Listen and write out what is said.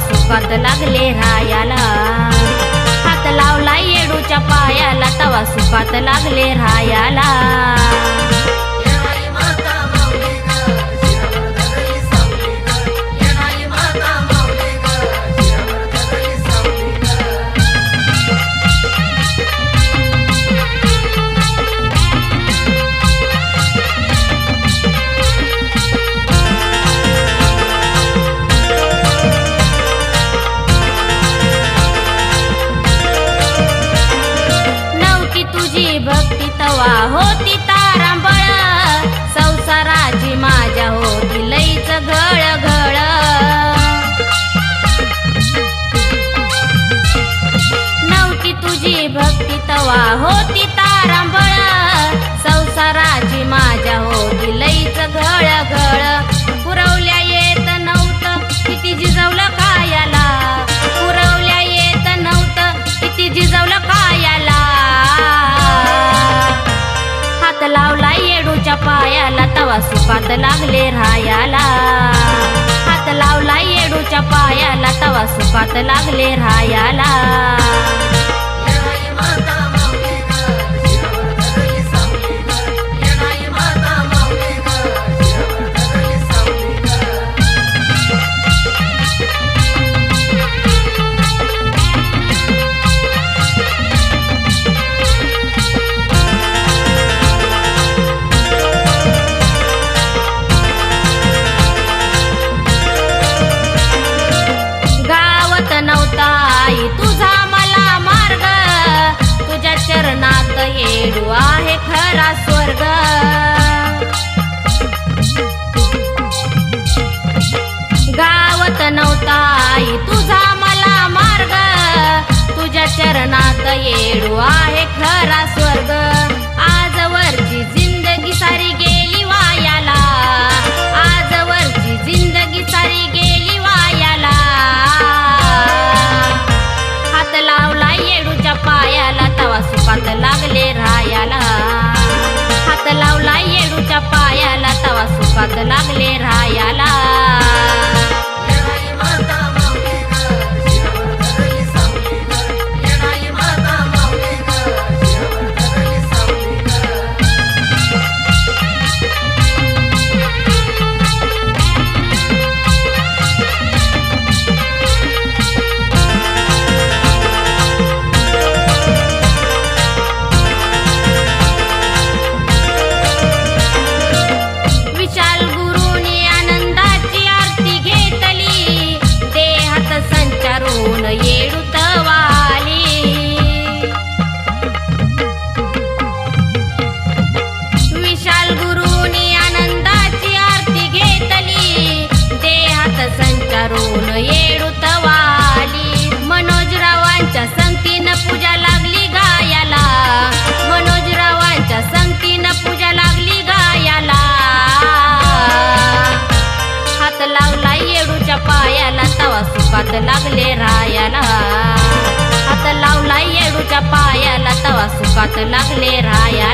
सुखात लागले रायाला हात लावला येडूच्या पायाला तवा सुखात लागले रायाला भक्ती तवा पायाला तवा सुखात लागले रायाला हात लावला येडूच्या पायाला तवा सुखात लागले रायाला तुझा मला मार्ग. तुझ्या चरणात येडू आहे खरा स्वर्ग. आजवरची जिंदगी सारी गेली वायाला. आजवरची जिंदगी सारी गेली वायाला. हात लावला येडूच्या पायाला तवा सुपात लागले रायाला. हात लावला येडूच्या पायाला तवा सुपात लागले रा संगतीनं पूजा लागली गायाला. मनोजरावांच्या संगतीनं पूजा लागली गायाला. हात लावला येडूच्या पायाला तवा सुखात लागले रायाला. हात लावला येडूच्या पायाला तवा सुखात लागले राया